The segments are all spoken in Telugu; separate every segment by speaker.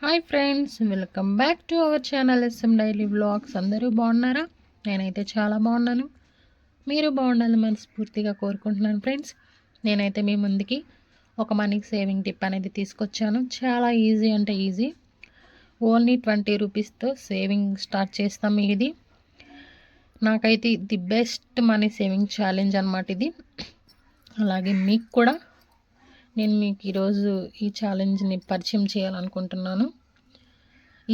Speaker 1: Hi friends welcome back to our channel S M daily vlogs. అందరూ బాగున్నారా? నేనైతే చాలా బాగున్నాను. మీరు బాగుండాలని మనస్ఫూర్తిగా కోరుకుంటున్నాను ఫ్రెండ్స్. నేనైతే మీ ముందుకి ఒక మనీ సేవింగ్ టిప్ అనేది తీసుకొచ్చాను. చాలా ఈజీ అంటే ఈజీ. ఓన్లీ ట్వంటీ రూపీస్తో సేవింగ్ స్టార్ట్ చేస్తాం ఇది. నాకైతే the best money saving challenge అనమాట ఇది. అలాగే మీకు కూడా నేను మీకు ఈరోజు ఈ ఛాలెంజ్ని పరిచయం చేయాలనుకుంటున్నాను.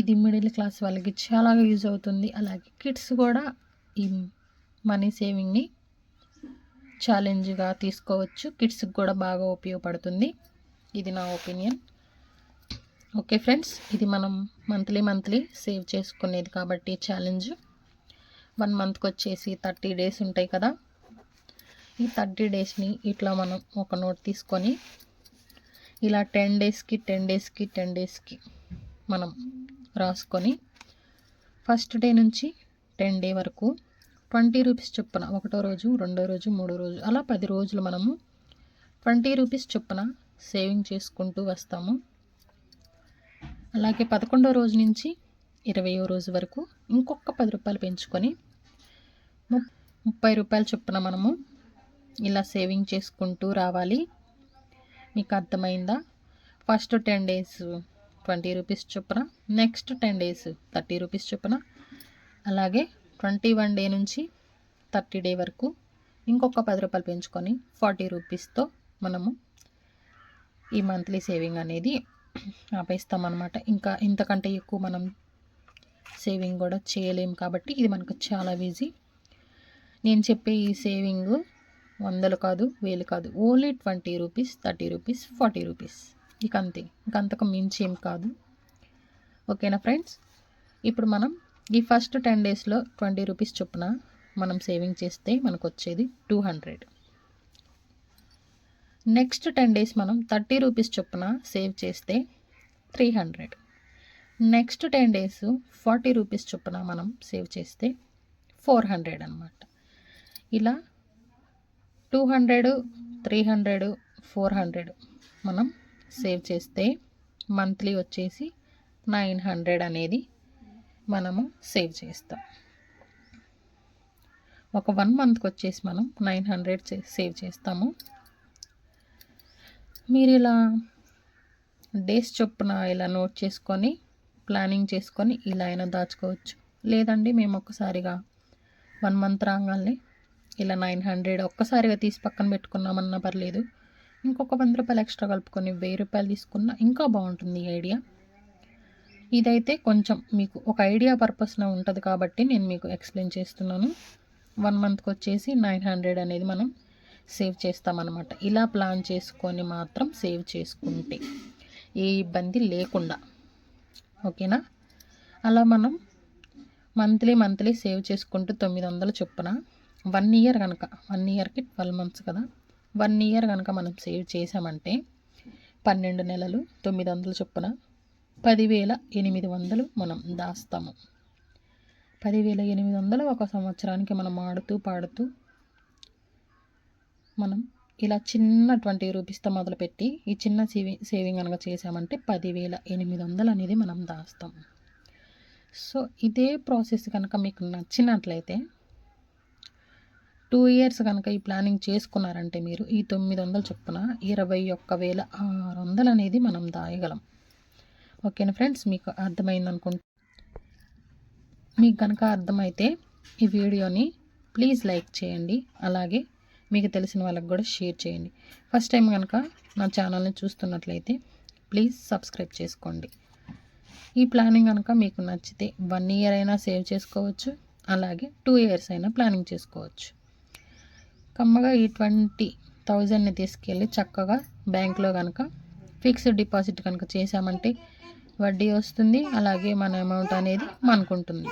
Speaker 1: ఇది మిడిల్ క్లాస్ వాళ్ళకి చాలా యూజ్ అవుతుంది. అలాగే కిడ్స్ కూడా ఈ మనీ సేవింగ్ని ఛాలెంజ్గా తీసుకోవచ్చు. కిడ్స్కి కూడా బాగా ఉపయోగపడుతుంది. ఇది నా ఒపీనియన్. ఓకే ఫ్రెండ్స్ ఇది మనం మంత్లీ మంత్లీ సేవ్ చేసుకునేది కాబట్టి ఛాలెంజ్. వన్ మంత్కి వచ్చేసి థర్టీ డేస్ ఉంటాయి కదా. ఈ థర్టీ డేస్ని ఇట్లా మనం ఒక నోట్ తీసుకొని ఇలా టెన్ డేస్కి టెన్ డేస్కి టెన్ డేస్కి మనం రాసుకొని ఫస్ట్ డే నుంచి టెన్ డే వరకు ట్వంటీ రూపీస్ చొప్పున ఒకటో రోజు రెండో రోజు మూడో రోజు అలా పది రోజులు మనము ట్వంటీ రూపీస్ చొప్పున సేవింగ్ చేసుకుంటూ వస్తాము. అలాగే పదకొండో రోజు నుంచి ఇరవయో రోజు వరకు ఇంకొక పది రూపాయలు పెంచుకొని ముప్పై రూపాయలు చొప్పున మనము ఇలా సేవింగ్ చేసుకుంటూ రావాలి. మీకు అర్థమైందా first ten days twenty rupees చొప్పున next ten days thirty rupees చొప్పున అలాగే ట్వంటీ వన్ డే నుంచి థర్టీ డే వరకు ఇంకొక పది రూపాయలు పెంచుకొని ఫార్టీ రూపీస్తో మనము ఈ మంత్లీ సేవింగ్ అనేది ఆపేస్తామన్నమాట. ఇంకా ఇంతకంటే ఎక్కువ మనం సేవింగ్ కూడా చేయలేము కాబట్టి ఇది మనకు చాలా ఈజీ నేను చెప్పే ఈ సేవింగ్ వందలు కాదు వేలు కాదు. Only twenty rupees thirty rupees forty rupees. ఇక అంతే. ఇంక అంతకు మించి ఏం కాదు. ఓకేనా ఫ్రెండ్స్? ఇప్పుడు మనం ఈ ఫస్ట్ టెన్ డేస్లో ట్వంటీ రూపీస్ చొప్పున మనం సేవింగ్ చేస్తే మనకు వచ్చేది two hundred. Next ten days మనం థర్టీ రూపీస్ చొప్పున సేవ్ చేస్తే three hundred. Next ten days forty rupees చొప్పున మనం సేవ్ చేస్తే ఫోర్ హండ్రెడ్ అనమాట ఇలా two hundred three hundred four hundred మనం సేవ్ చేస్తే మంత్లీ వచ్చేసి నైన్ హండ్రెడ్ అనేది మనము సేవ్ చేస్తాం. ఒక వన్ మంత్కి వచ్చేసి మనం నైన్ హండ్రెడ్ సేవ్ చేస్తాము. మీరు ఇలా డేస్ చొప్పున ఇలా నోట్ చేసుకొని ప్లానింగ్ చేసుకొని ఇలా అయినా దాచుకోవచ్చు. లేదండి మేము ఒక్కసారిగా వన్ మంత్ రాగానే ఇలా నైన్ హండ్రెడ్ ఒక్కసారిగా తీసి పక్కన పెట్టుకున్నామన్నా పర్లేదు. ఇంకొక వంద రూపాయలు ఎక్స్ట్రా కలుపుకొని వెయ్యి రూపాయలు తీసుకున్నా ఇంకా బాగుంటుంది ఈ ఐడియా. ఇదైతే కొంచెం మీకు ఒక ఐడియా పర్పస్న ఉంటుంది కాబట్టి నేను మీకు ఎక్స్ప్లెయిన్ చేస్తున్నాను. వన్ మంత్కి వచ్చేసి నైన్ హండ్రెడ్ అనేది మనం సేవ్ చేస్తామన్నమాట. ఇలా ప్లాన్ చేసుకొని మాత్రం సేవ్ చేసుకుంటే ఏ ఇబ్బంది లేకుండా. ఓకేనా? అలా మనం మంత్లీ మంత్లీ సేవ్ చేసుకుంటూ తొమ్మిది వందల చొప్పున వన్ ఇయర్ కనుక వన్ ఇయర్కి ట్వెల్వ్ మంత్స్ కదా. వన్ ఇయర్ కనుక మనం సేవ్ చేసామంటే పన్నెండు నెలలు తొమ్మిది వందల చొప్పున పదివేల ఎనిమిది వందలు మనం దాస్తాము. పదివేల ఎనిమిది వందలు ఒక సంవత్సరానికి మనం ఆడుతూ పాడుతూ మనం ఇలా చిన్న ట్వంటీ రూపీస్తో మొదలుపెట్టి ఈ చిన్న సేవింగ్ సేవింగ్ కనుక చేసామంటే పదివేల ఎనిమిది వందలు అనేది మనం దాస్తాం. సో ఇదే ప్రాసెస్ కనుక మీకు నచ్చినట్లయితే టూ ఇయర్స్ కనుక ఈ ప్లానింగ్ చేసుకున్నారంటే మీరు ఈ తొమ్మిది వందలు చొప్పున ఇరవై ఒక్క వేల ఆరు వందలు అనేది మనం దాయగలం. ఓకేనా ఫ్రెండ్స్? మీకు అర్థమైంది అనుకుంటా మీకు కనుక అర్థమైతే ఈ వీడియోని ప్లీజ్ లైక్ చేయండి. అలాగే మీకు తెలిసిన వాళ్ళకి కూడా షేర్ చేయండి. ఫస్ట్ టైం కనుక నా ఛానల్ని చూస్తున్నట్లయితే ప్లీజ్ సబ్స్క్రైబ్ చేసుకోండి. ఈ ప్లానింగ్ కనుక మీకు నచ్చితే వన్ ఇయర్ అయినా సేవ్ చేసుకోవచ్చు. అలాగే టూ ఇయర్స్ అయినా ప్లానింగ్ చేసుకోవచ్చు. కమ్మగా ఈ ట్వంటీ థౌజండ్ని తీసుకెళ్ళి చక్కగా బ్యాంక్లో కనుక ఫిక్స్డ్ డిపాజిట్ కనుక చేసామంటే వడ్డీ వస్తుంది అలాగే మన అమౌంట్ అనేది మనకుంటుంది.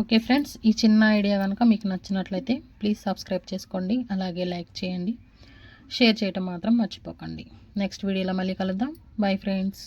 Speaker 1: ఓకే ఫ్రెండ్స్ ఈ చిన్న ఐడియా కనుక మీకు నచ్చినట్లయితే ప్లీజ్ సబ్స్క్రైబ్ చేసుకోండి అలాగే లైక్ చేయండి. షేర్ చేయటం మాత్రం మర్చిపోకండి. నెక్స్ట్ వీడియోలో మళ్ళీ కలుద్దాం. Bye friends.